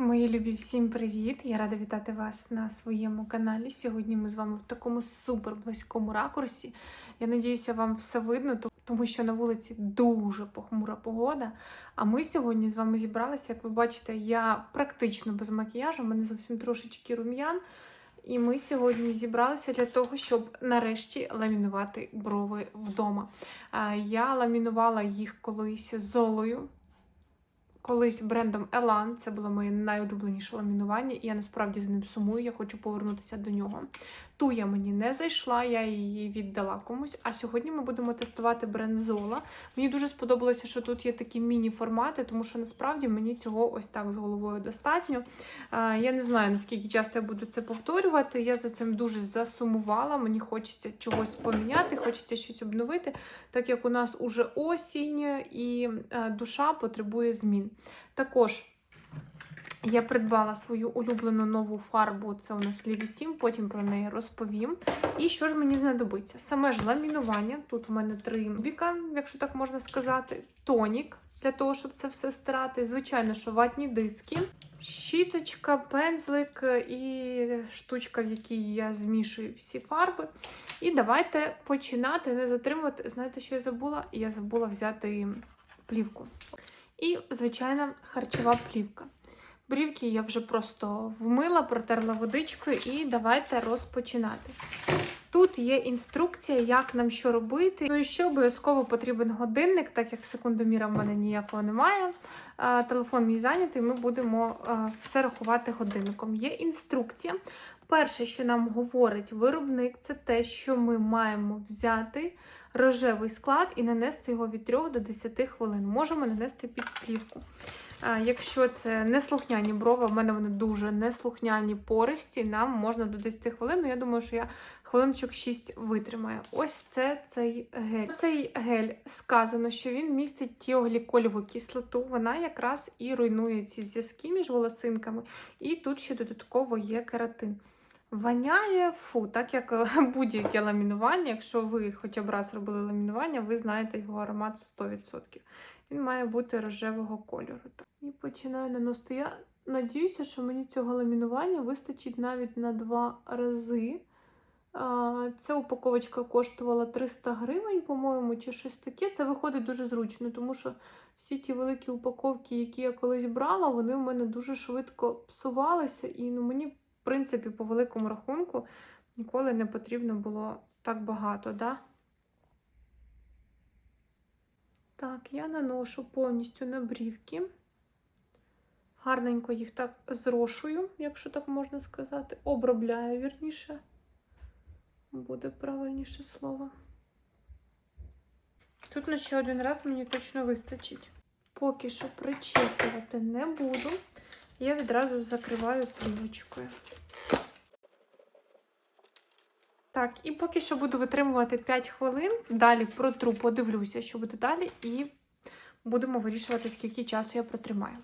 Мої любі, всім привіт! Я рада вітати вас на своєму каналі. Сьогодні ми з вами в такому супер близькому ракурсі. Я надіюся, вам все видно, тому що на вулиці дуже похмура погода. А ми сьогодні з вами зібралися. Як ви бачите, я практично без макіяжу, у мене зовсім трошечки рум'ян. І ми сьогодні зібралися для того, щоб нарешті ламінувати брови вдома. Я ламінувала їх колись золою колись брендом Elan. Це було моє найулюбленіше ламінування, і я насправді з ним сумую. Я хочу повернутися до нього. Туя мені не зайшла, я її віддала комусь. А сьогодні ми будемо тестувати Zola. Мені дуже сподобалося, що тут є такі міні-формати, тому що насправді мені цього ось так з головою достатньо. Я не знаю, наскільки часто я буду це повторювати. Я за цим дуже засумувала. Мені хочеться чогось поміняти, хочеться щось обновити, так як у нас уже осінь і е, душа потребує змін. Також я придбала свою улюблену нову фарбу, це у нас Ліві 7, потім про неї розповім. І що ж мені знадобиться? Саме ж ламінування. Тут у мене три біка, якщо так можна сказати, тонік для того, щоб це все стирати. Звичайно, що ватні диски, щіточка, пензлик і штучка, в якій я змішую всі фарби. І давайте починати, не затримувати. Знаєте, що я забула? Я забула взяти плівку. І, звичайно, харчова плівка. Брівки я вже просто вмила, протерла водичкою, і давайте розпочинати. Тут є інструкція, як нам що робити. Ну і ще обов'язково потрібен годинник, так як секундоміра в мене ніякого немає. Телефон мій зайнятий, ми будемо все рахувати годинником. Є інструкція. Перше, що нам говорить виробник, це те, що ми маємо взяти рожевий склад і нанести його від 3 до 10 хвилин. Можемо нанести під плівку. Якщо це неслухняні брови, в мене вони дуже неслухняні пористі, нам можна до 10 хвилин. Ну, я думаю, що я хвилиночок 6 витримаю. Ось це цей гель. Цей гель сказано, що він містить тіоглікольову кислоту. Вона якраз і руйнує ці зв'язки між волосинками. І тут ще додатково є кератин. Воняє фу, так як е, будь-яке ламінування. Якщо ви хоча б раз робили ламінування, ви знаєте його аромат 100%. Він має бути рожевого кольору. І починаю наносити. Я надіюся, що мені цього ламінування вистачить навіть на два рази. Ця упаковочка коштувала 300 гривень, по-моєму, чи щось таке. Це виходить дуже зручно, тому що всі ті великі упаковки, які я колись брала, вони в мене дуже швидко псувалися. І ну, мені, в принципі, по великому рахунку, ніколи не потрібно було так багато. Да? Так, я наношу повністю на брівки. Гарненько їх так зрошую, якщо так можна сказати. Обробляю, вірніше. Буде правильніше слово. Тут на ще один раз мені точно вистачить. Поки що причесувати не буду. Я відразу закриваю плівочкою. Так, і поки що буду витримувати 5 хвилин. Далі протру, подивлюся, що буде далі, і будемо вирішувати, скільки часу я протримаю.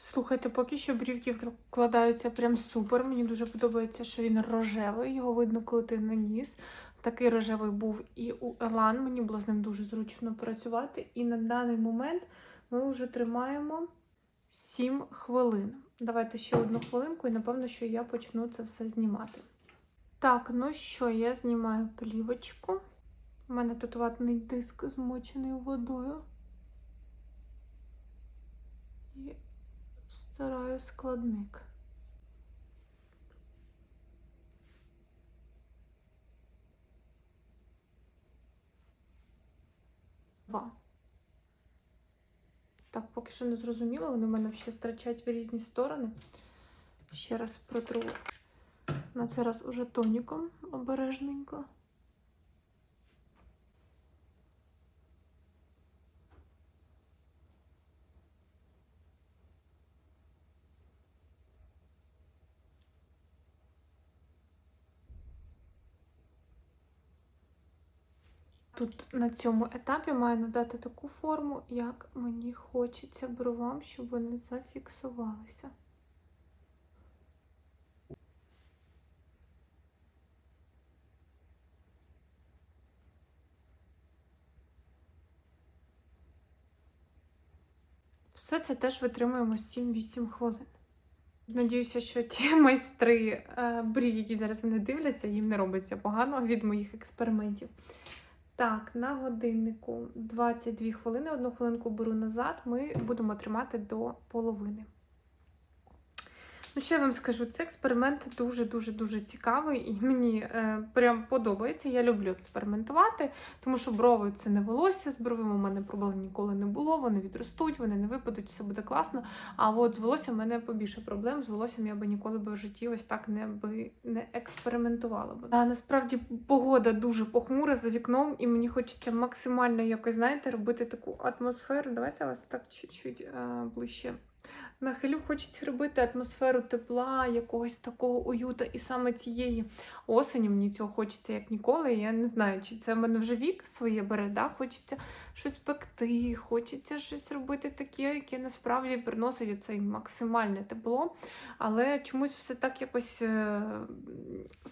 Слухайте, поки що брівки вкладаються прям супер. Мені дуже подобається, що він рожевий, його видно, коли ти наніс. Такий рожевий був і у Елан. Мені було з ним дуже зручно працювати. І на даний момент ми вже тримаємо 7 хвилин. Давайте ще одну хвилинку, і напевно, що я почну це все знімати. Так, ну що, я знімаю плівочку. У мене тут ватний диск змочений водою. І стараю складник. Два. Так, поки що не зрозуміло, вони в мене ще стирчать в різні сторони. Ще раз протру на цей раз уже тоніком обережненько. Тут на цьому етапі маю надати таку форму, як мені хочеться бровам, щоб вони зафіксувалися. Все це теж витримуємо 7-8 хвилин. Надіюся, що ті майстри брі, які зараз мене дивляться, їм не робиться погано від моїх експериментів. Так, на годиннику 22 хвилини, одну хвилинку беру назад, ми будемо тримати до половини. Ну, що я вам скажу, цей експеримент дуже-дуже дуже цікавий і мені е, прям подобається. Я люблю експериментувати, тому що брови це не волосся. З бровими у мене проблем ніколи не було. Вони відростуть, вони не випадуть, все буде класно. А от з волоссям в мене побільше проблем. З волоссям я би ніколи би в житті ось так не би не експериментувала би. А насправді погода дуже похмура за вікном, і мені хочеться максимально якось, знаєте, робити таку атмосферу. Давайте я вас так чуть-чуть е, ближче нахилю, хочеться робити атмосферу тепла, якогось такого уюта. І саме цієї осені мені цього хочеться як ніколи. Я не знаю, чи це в мене вже вік своє бере, да? хочеться щось пекти, хочеться щось робити таке, яке насправді приносить це максимальне тепло. Але чомусь все так якось е,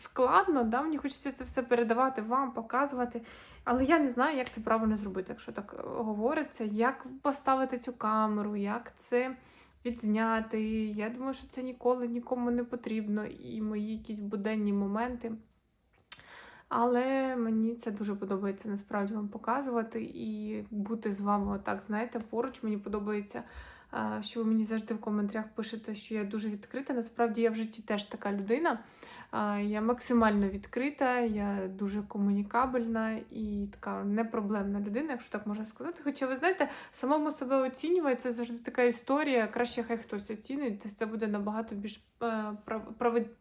складно. Да? Мені хочеться це все передавати вам, показувати. Але я не знаю, як це правильно зробити, якщо так е, говориться, як поставити цю камеру, як це відзняти. Я думаю, що це ніколи нікому не потрібно, і мої якісь буденні моменти. Але мені це дуже подобається насправді вам показувати і бути з вами отак, знаєте, поруч. Мені подобається, що ви мені завжди в коментарях пишете, що я дуже відкрита. Насправді я в житті теж така людина. Я максимально відкрита, я дуже комунікабельна і така непроблемна людина, якщо так можна сказати. Хоча, ви знаєте, самому себе оцінювати це завжди така історія. Краще хай хтось оцінить, це буде набагато більш е,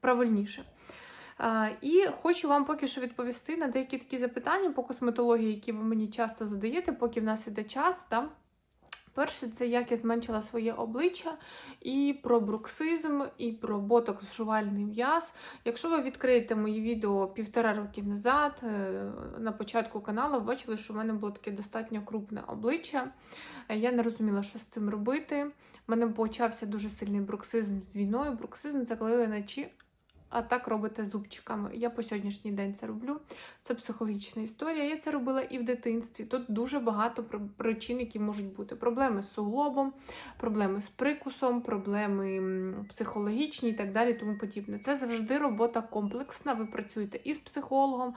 правильніше. І хочу вам поки що відповісти на деякі такі запитання по косметології, які ви мені часто задаєте, поки в нас іде час. Да? Перше, це як я зменшила своє обличчя, і про бруксизм, і про ботокс жувальний м'яз. Якщо ви відкриєте мої відео півтора роки назад, е, на початку каналу, ви бачили, що в мене було таке достатньо крупне обличчя. Е, я не розуміла, що з цим робити. У мене почався дуже сильний бруксизм з війною. Бруксизм це коли ви а так робите зубчиками. Я по сьогоднішній день це роблю. Це психологічна історія. Я це робила і в дитинстві. Тут дуже багато причин, які можуть бути: проблеми з суглобом, проблеми з прикусом, проблеми психологічні і так далі. Тому подібне. Це завжди робота комплексна. Ви працюєте і з психологом,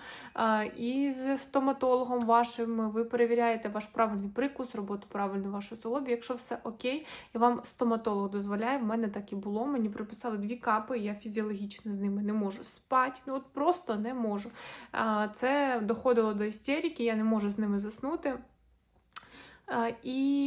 і з стоматологом вашим. Ви перевіряєте ваш правильний прикус, роботу правильну вашу суглобі. Якщо все окей, і вам стоматолог дозволяє, в мене так і було. Мені приписали дві капи, я фізіологічно з ними не можу спати. Ну от просто не можу. Це доходило до істерики, я не можу з ними заснути. І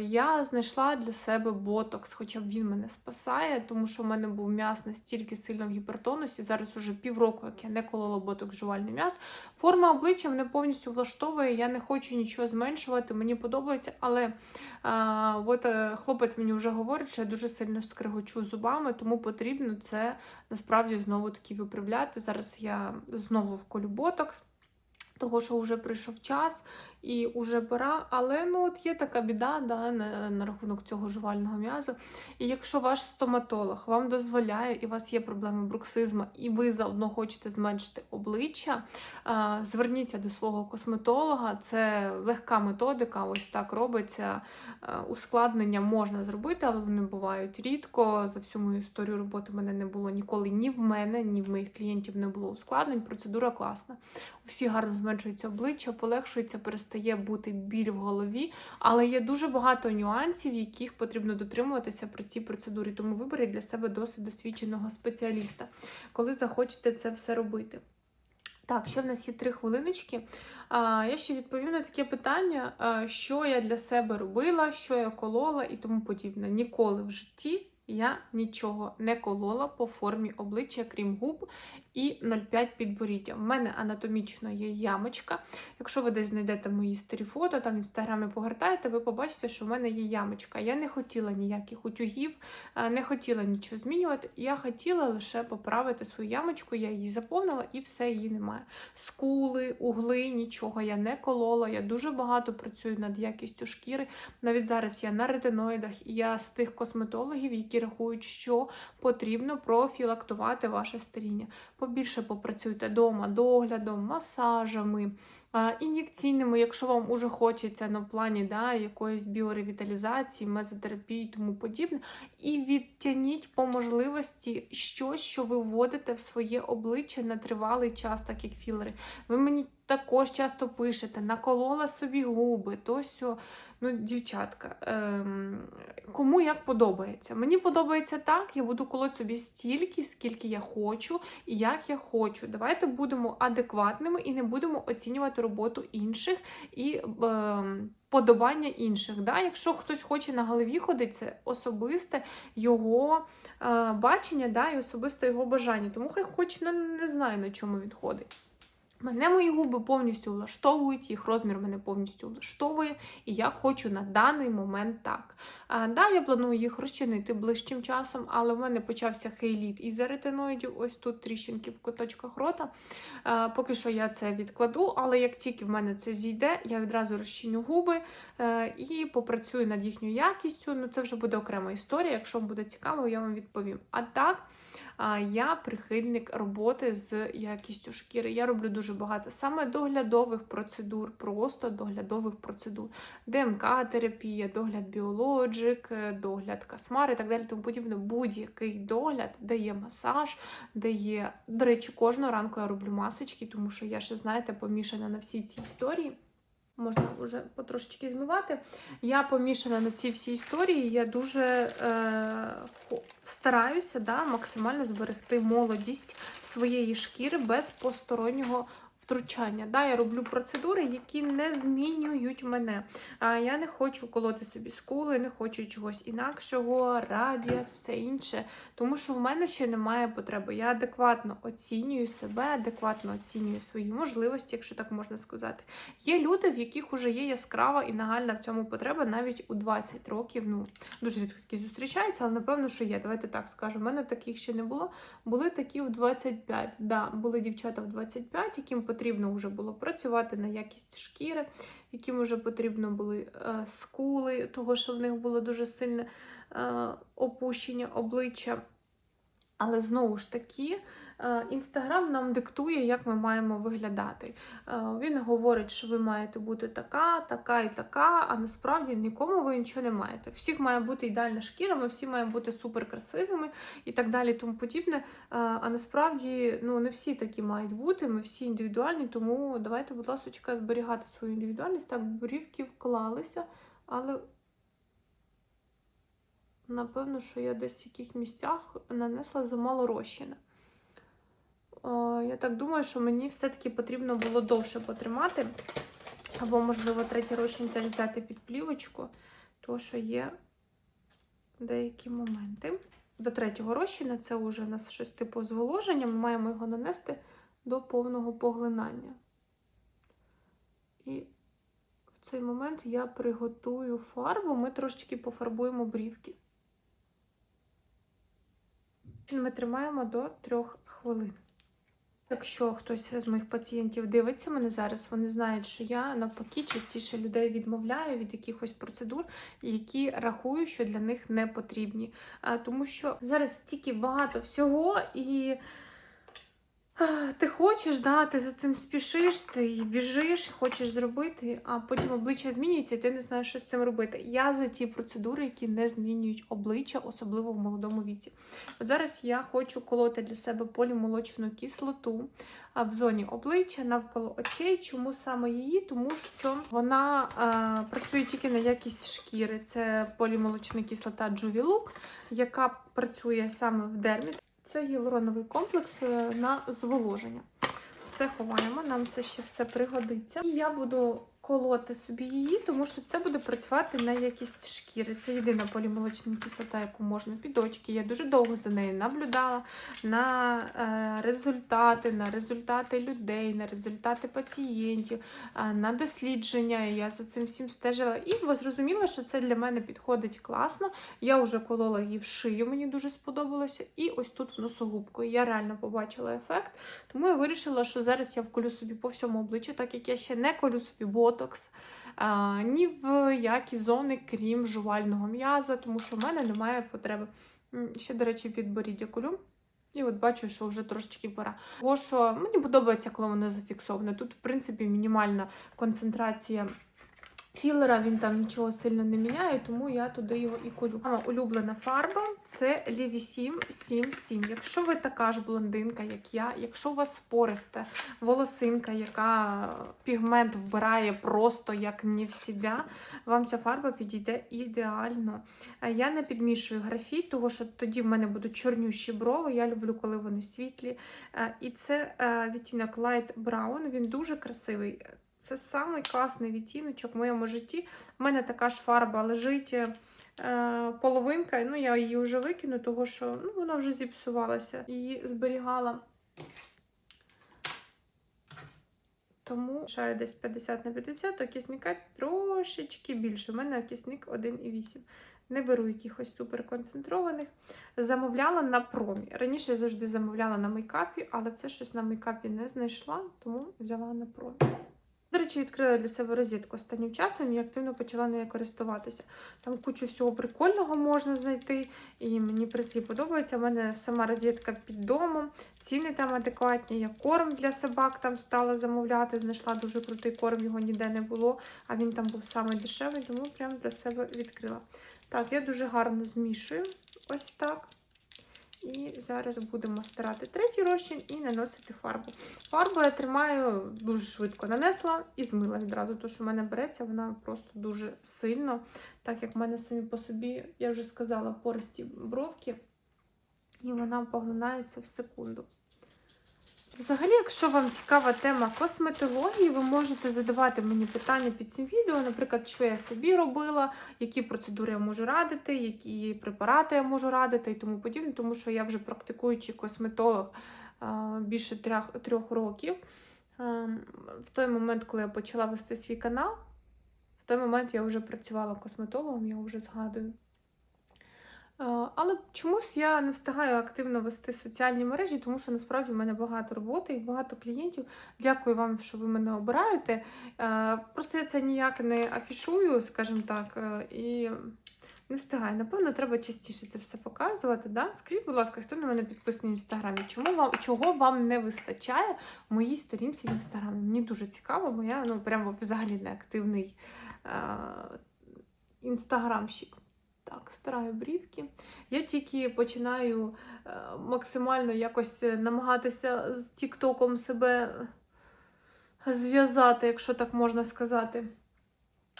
я знайшла для себе ботокс, хоча б він мене спасає, тому що в мене був м'яс настільки сильно в гіпертонусі. Зараз уже півроку, як я не колола ботокс жувальний м'яс. Форма обличчя мене повністю влаштовує. Я не хочу нічого зменшувати, мені подобається, але а, от е, хлопець мені вже говорить, що я дуже сильно скригочу зубами, тому потрібно це насправді знову таки виправляти. Зараз я знову вколю ботокс. Того, що вже прийшов час, і уже пора. Але ну от є така біда да, на, на рахунок цього жувального м'яза. І якщо ваш стоматолог вам дозволяє, і у вас є проблеми бруксизму, і ви заодно хочете зменшити обличчя, зверніться до свого косметолога. Це легка методика, ось так робиться. Ускладнення можна зробити, але вони бувають рідко. За всю мою історію роботи в мене не було ніколи ні в мене, ні в моїх клієнтів не було ускладнень. Процедура класна. У гарно зменшується обличчя, полегшується, перестає перестає бути біль в голові, але є дуже багато нюансів, яких потрібно дотримуватися при цій процедурі. Тому виберіть для себе досить досвідченого спеціаліста, коли захочете це все робити. Так, ще в нас є три хвилиночки. Я ще відповім на таке питання, що я для себе робила, що я колола і тому подібне. Ніколи в житті я нічого не колола по формі обличчя, крім губ і 0,5 підборіддя. В мене анатомічно є ямочка. Якщо ви десь знайдете мої старі фото, там в інстаграмі погортаєте, ви побачите, що в мене є ямочка. Я не хотіла ніяких утюгів, е, не хотіла нічого змінювати. Я хотіла лише поправити свою ямочку, я її заповнила і все її немає. Скули, угли, нічого я не колола. Я дуже багато працюю над якістю шкіри. Навіть зараз я на ретиноїдах, і я з тих косметологів, які рахують, що потрібно профілактувати ваше старіння. Побільше попрацюйте вдома, доглядом, масажами, ін'єкційними, якщо вам уже хочеться на плані да, якоїсь біоревіталізації, мезотерапії і тому подібне. І відтягніть по можливості щось, що ви вводите в своє обличчя на тривалий час, так як філери. Ви мені також часто пишете, наколола собі губи, то сьо. Ну, дівчатка, ем, кому як подобається. Мені подобається так, я буду колоти собі стільки, скільки я хочу і як я хочу. Давайте будемо адекватними і не будемо оцінювати роботу інших і ем, подобання інших. Да? Якщо хтось хоче на голові ходити, це особисте його е, бачення да, і особисте його бажання. Тому хай хоч не, не знаю, на чому він ходить. Мене мої губи повністю влаштовують, їх розмір мене повністю влаштовує, і я хочу на даний момент так. А, да, я планую їх розчинити ближчим часом, але в мене почався хейліт із ретиноїдів, ось тут тріщинки в куточках рота. А, поки що я це відкладу, але як тільки в мене це зійде, я відразу розчиню губи е, і попрацюю над їхньою якістю. Ну, це вже буде окрема історія. Якщо вам буде цікаво, я вам відповім. А так. Я прихильник роботи з якістю шкіри. Я роблю дуже багато саме доглядових процедур, просто доглядових процедур. ДМК-терапія, догляд біологік, догляд касмар і так далі. Тому подібне, будь-який догляд, де є масаж, де є. До речі, кожного ранку я роблю масочки, тому що я ще, знаєте, помішана на всі ці історії. Можна вже потрошечки змивати. Я помішана на ці всі історії. Я дуже е, стараюся да, максимально зберегти молодість своєї шкіри без постороннього втручання. Да, Я роблю процедури, які не змінюють мене. А Я не хочу колоти собі скули, не хочу чогось інакшого, радіас, все інше. Тому що в мене ще немає потреби. Я адекватно оцінюю себе, адекватно оцінюю свої можливості, якщо так можна сказати. Є люди, в яких вже є яскрава і нагальна в цьому потреба навіть у 20 років. Ну, дуже рідко зустрічаються, але напевно, що є. Давайте так скажемо. У мене таких ще не було. Були такі в 25. Да, були дівчата в 25, яким потрібно вже було працювати на якість шкіри, яким вже потрібно були е, скули, того що в них було дуже сильне е, опущення обличчя. Але знову ж таки, Інстаграм нам диктує, як ми маємо виглядати. Е, Він говорить, що ви маєте бути така, така і така, а насправді нікому ви нічого не маєте. Всіх має бути ідеальна шкіра, ми всі маємо бути суперкрасивими і так далі, тому подібне. Е, А насправді ну, не всі такі мають бути, ми всі індивідуальні, тому давайте, будь ласка, зберігати свою індивідуальність. Так, брівки вклалися, але. Напевно, що я десь в яких місцях нанесла замало розчина. Я так думаю, що мені все-таки потрібно було довше потримати. Або, можливо, третій розчин теж взяти під плівочку, тому що є деякі моменти. До третього розчина це вже у нас щось типу зволоження, ми маємо його нанести до повного поглинання. І в цей момент я приготую фарбу, ми трошечки пофарбуємо брівки. Ми тримаємо до 3 хвилин. Якщо хтось з моїх пацієнтів дивиться мене зараз, вони знають, що я навпаки частіше людей відмовляю від якихось процедур, які рахую, що для них не потрібні. Тому що зараз стільки багато всього і. Ти хочеш, да, ти за цим спішиш, ти біжиш, хочеш зробити, а потім обличчя змінюється, і ти не знаєш, що з цим робити. Я за ті процедури, які не змінюють обличчя, особливо в молодому віці. От зараз я хочу колоти для себе полімолочну кислоту в зоні обличчя навколо очей. Чому саме її? Тому що вона а, працює тільки на якість шкіри. Це полімолочна кислота Juvilook, яка працює саме в дермі. Це гіалуроновий комплекс е, на зволоження. Все ховаємо, нам це ще все пригодиться. І я буду колоти собі її, тому що це буде працювати на якість шкіри. Це єдина полімолочна кислота, яку можна під очки. Я дуже довго за нею наблюдала на е, результати, на результати людей, на результати пацієнтів, е, на дослідження. Я за цим всім стежила і зрозуміла, що це для мене підходить класно. Я вже колола її в шию, мені дуже сподобалося. І ось тут в носогубку. Я реально побачила ефект, тому я вирішила, що зараз я вколю собі по всьому обличчю, так як я ще не колю собі бот ботокс, ні в які зони, крім жувального м'яза, тому що в мене немає потреби. Ще, до речі, підборіддя колю. І от бачу, що вже трошечки пора. Бо що мені подобається, коли воно зафіксоване. Тут, в принципі, мінімальна концентрація філера, він там нічого сильно не міняє, тому я туди його і колю. Мама улюблена фарба це Лівісім 77. Якщо ви така ж блондинка, як я, якщо у вас пориста волосинка, яка пігмент вбирає просто як не в себе, вам ця фарба підійде ідеально. Е, Я не підмішую графіт, тому що тоді в мене будуть чорнющі брови. Я люблю, коли вони світлі. Е, І це е, відтінок Light Brown, він дуже красивий. Це самий класний відтіночок в моєму житті. У мене така ж фарба лежить е, половинка. Ну, я її вже викину, тому що ну, вона вже зіпсувалася. Її зберігала. Тому шаю десь 50 на 50, то кисника трошечки більше. У мене кисник 1,8. Не беру якихось суперконцентрованих. Замовляла на промі. Раніше я завжди замовляла на мейкапі, але це щось на мейкапі не знайшла, тому взяла на промі. До речі, відкрила для себе розетку останнім часом і активно почала нею користуватися. Там кучу всього прикольного можна знайти, і мені при цій подобається. У мене сама розетка під домом, ціни там адекватні. Я корм для собак там стала замовляти. Знайшла дуже крутий корм, його ніде не було, а він там був саме дешевий, тому прям для себе відкрила. Так, я дуже гарно змішую ось так. І зараз будемо стирати третій розчин і наносити фарбу. Фарбу я тримаю дуже швидко нанесла і змила відразу, тому що в мене береться вона просто дуже сильно, так як в мене самі по собі, я вже сказала, пористі бровки, і вона поглинається в секунду. Взагалі, якщо вам цікава тема косметології, ви можете задавати мені питання під цим відео, наприклад, що я собі робила, які процедури я можу радити, які препарати я можу радити і тому подібне, тому що я вже практикуючий косметолог більше трьох, трьох років. В той момент, коли я почала вести свій канал, в той момент я вже працювала косметологом, я вже згадую. Е, Але чомусь я не встигаю активно вести соціальні мережі, тому що насправді в мене багато роботи і багато клієнтів. Дякую вам, що ви мене обираєте. Е, Просто я це ніяк не афішую, скажімо так, е, і не встигаю. Напевно, треба частіше це все показувати. Да? Скажіть, будь ласка, хто на мене підписаний в інстаграмі? Чому вам чого вам не вистачає в моїй сторінці в інстаграмі? Мені дуже цікаво, бо я ну прямо взагалі не активний інстаграмщик. Так, стараю брівки. Я тільки починаю е, максимально якось е, намагатися з Тіктоком себе зв'язати, якщо так можна сказати.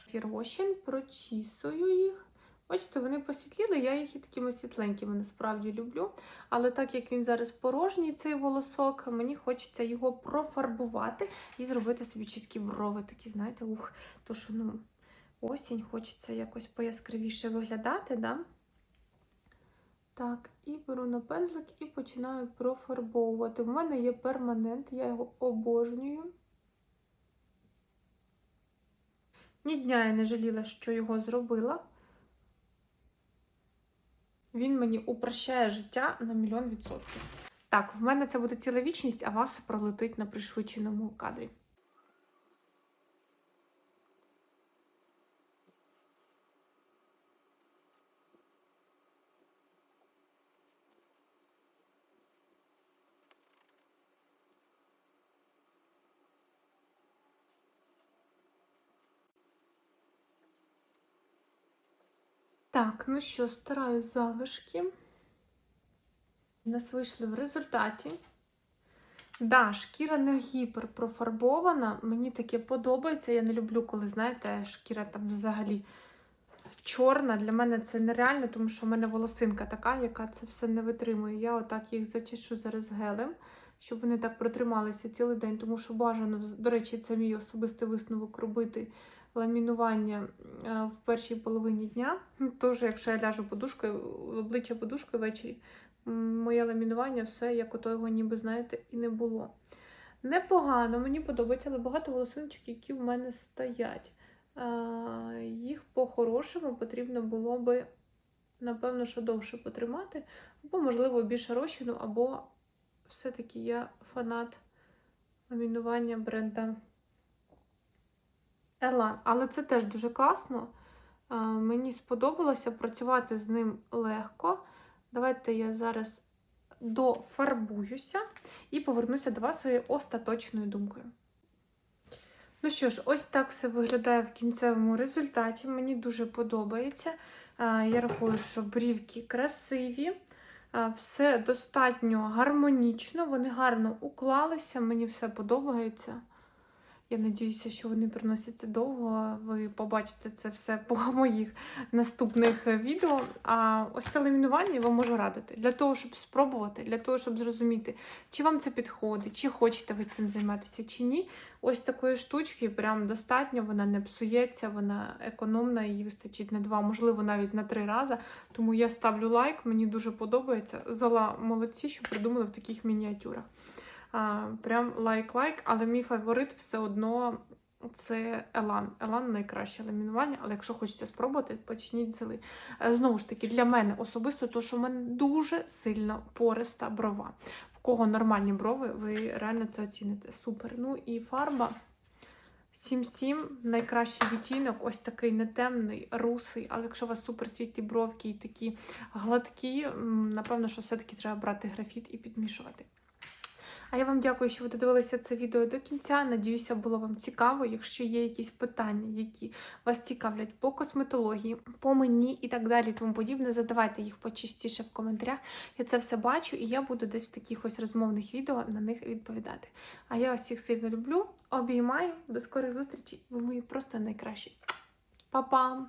Ті розчин, прочісую їх. Бачите, вони посвітліли, я їх і такими світленькими насправді люблю. Але так як він зараз порожній, цей волосок, мені хочеться його профарбувати і зробити собі чіткі брови. Такі, знаєте, ух, то що ну осінь, хочеться якось пояскравіше виглядати, да? Так, і беру на пензлик і починаю профарбовувати. В мене є перманент, я його обожнюю. Ні дня я не жаліла, що його зробила. Він мені упрощає життя на мільйон відсотків. Так, в мене це буде ціла вічність, а вас пролетить на пришвидшеному кадрі. Так, ну що, стараю залишки. У нас вийшли в результаті. Да, шкіра не гіпер профарбована. Мені таке подобається. Я не люблю, коли, знаєте, шкіра там взагалі чорна. Для мене це нереально, тому що в мене волосинка така, яка це все не витримує. Я отак їх зачешу зараз гелем, щоб вони так протрималися цілий день, тому що бажано, до речі, це мій особистий висновок робити ламінування е, в першій половині дня. Тож, якщо я ляжу подушкою, обличчя подушкою ввечері, моє ламінування все, як ото його ніби, знаєте, і не було. Непогано, мені подобається, але багато волосиночок, які в мене стоять. Їх по-хорошому потрібно було би, напевно, що довше потримати, або, можливо, більше розчину, або все-таки я фанат ламінування бренда Ерлан. Але це теж дуже класно. Мені сподобалося працювати з ним легко. Давайте я зараз дофарбуюся і повернуся до вас своєю остаточною думкою. Ну що ж, ось так все виглядає в кінцевому результаті. Мені дуже подобається. Я рахую, що брівки красиві, все достатньо гармонічно, вони гарно уклалися, мені все подобається. Я надіюся, що вони приносяться довго. Ви побачите це все по моїх наступних відео. А ось це ламінування я вам можу радити для того, щоб спробувати, для того, щоб зрозуміти, чи вам це підходить, чи хочете ви цим займатися, чи ні. Ось такої штучки прям достатньо, вона не псується, вона економна, її вистачить на два, можливо, навіть на три рази. Тому я ставлю лайк, мені дуже подобається. Зала молодці, що придумали в таких мініатюрах. Прям лайк-лайк, але мій фаворит все одно це Елан. Елан найкраще ламінування, але якщо хочеться спробувати, почніть з зели. Е, Знову ж таки, для мене особисто, то що в мене дуже сильно пориста брова. В кого нормальні брови, ви реально це оціните. Супер. Ну і фарба. 7-7, найкращий відтінок, ось такий нетемний, русий, але якщо у вас супер світлі бровки і такі гладкі, напевно, що все-таки треба брати графіт і підмішувати. А я вам дякую, що ви додивилися це відео до кінця. Надіюся, було вам цікаво. Якщо є якісь питання, які вас цікавлять по косметології, по мені і так далі, тому подібне, задавайте їх почастіше в коментарях. Я це все бачу, і я буду десь в таких ось розмовних відео на них відповідати. А я вас всіх сильно люблю, обіймаю. До скорих зустрічей. Ви мої просто найкращі. Па-па!